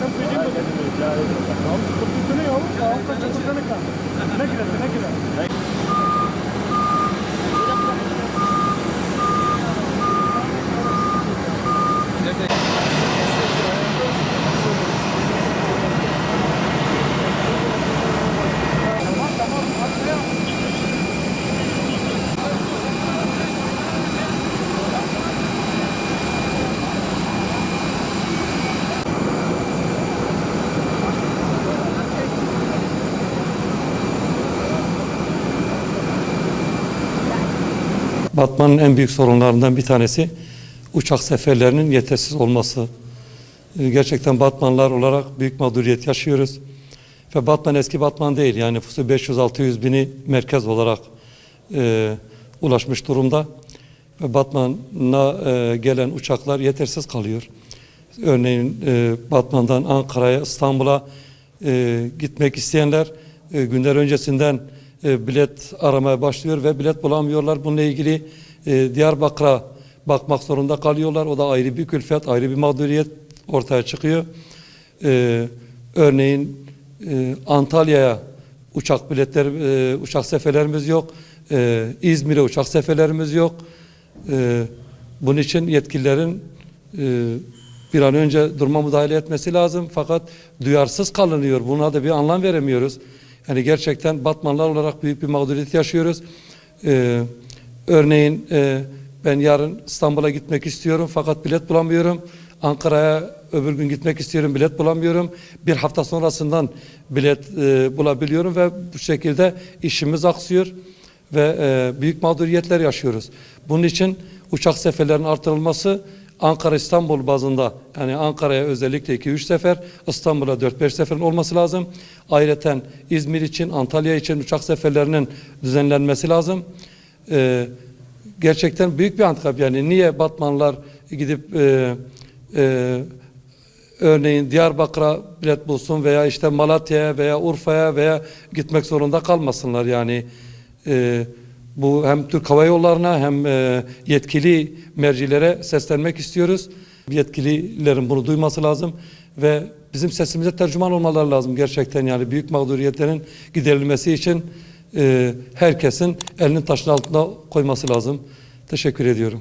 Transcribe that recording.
Sen söyleyeyim mi? Tamam, sıkıntı yok. Altı kaçı Ne girer, ne girer? Batman'ın en büyük sorunlarından bir tanesi uçak seferlerinin yetersiz olması. E, Gerçekten Batmanlar olarak büyük mağduriyet yaşıyoruz. Ve Batman eski Batman değil. Yani nüfusu 500-600 bini merkez olarak e, ulaşmış durumda. Ve Batman'a e, gelen uçaklar yetersiz kalıyor. Örneğin e, Batman'dan Ankara'ya, İstanbul'a e, gitmek isteyenler e, günler öncesinden e, bilet aramaya başlıyor ve bilet bulamıyorlar. Bununla ilgili e, Diyarbakır'a bakmak zorunda kalıyorlar. O da ayrı bir külfet, ayrı bir mağduriyet ortaya çıkıyor. E, örneğin Antalya'ya uçak biletleri, e, uçak seferlerimiz yok. İzmir'e uçak seferlerimiz yok. Bunun için yetkililerin bir an önce duruma müdahale etmesi lazım. Fakat duyarsız kalınıyor. Buna da bir anlam veremiyoruz. Yani gerçekten Batmanlar olarak büyük bir mağduriyet yaşıyoruz. E, örneğin e, ben yarın İstanbul'a gitmek istiyorum fakat bilet bulamıyorum. Ankara'ya öbür gün gitmek istiyorum bilet bulamıyorum. Bir hafta sonrasından bilet e, bulabiliyorum ve bu şekilde işimiz aksıyor ve e, büyük mağduriyetler yaşıyoruz. Bunun için uçak seferlerinin artırılması Ankara İstanbul bazında yani Ankara'ya özellikle 2-3 sefer, İstanbul'a 4-5 seferin olması lazım. Ayrıca İzmir için, Antalya için uçak seferlerinin düzenlenmesi lazım. E, gerçekten büyük bir handikap yani niye Batmanlar gidip e, e, örneğin Diyarbakır'a bilet bulsun veya işte Malatya'ya veya Urfa'ya veya gitmek zorunda kalmasınlar yani. E, bu hem Türk Hava Yolları'na hem e, yetkili mercilere seslenmek istiyoruz. Yetkililerin bunu duyması lazım ve bizim sesimize tercüman olmaları lazım gerçekten yani büyük mağduriyetlerin giderilmesi için e, herkesin elinin taşın altına koyması lazım. Teşekkür ediyorum.